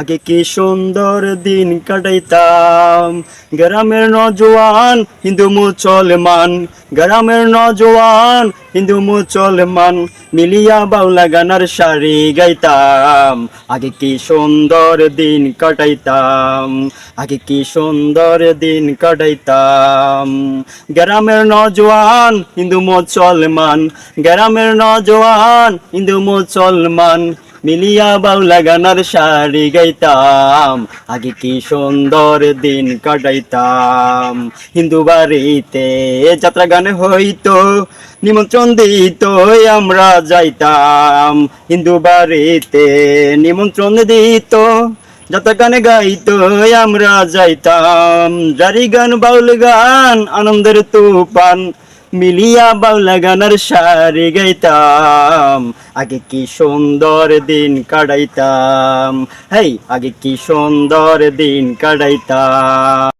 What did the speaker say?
আগে কি সুন্দর দিন কাটাইতাম? গ্রামের নজওয়ান হিন্দু মুসলমান, গ্রামের নজওয়ান হিন্দু মুসলমান, মিলিয়া বাউলা গানার শাড়ি গাইতাম। আগে কি সুন্দর দিন কাটাইতাম? আগে কি সুন্দর দিন কাটাইতাম? গ্রামের নজওয়ান হিন্দু মুসলমান, গ্রামের নজওয়ান হিন্দু মুসলমান মিলিয়া বাউলা গানার শাড়ি গাইতাম, আগে কি সুন্দর দিন কাটাইতাম। হিন্দু বাড়িতে যাত্রা গান হইতো, নিমন্ত্রণ দিত, আমরা যাইতাম। হিন্দু বাড়িতে নিমন্ত্রণ দিত, যাত্রা গানে গাইতো, আমরা যাইতাম। জারি গান, বাউল গান, আনন্দের তুফান মিলিয়া বাউলা গানার সারি গাইতাম। আগে কি সুন্দর দিন কাটাইতাম। হেই, আগে কি সুন্দর দিন কাটাইতাম।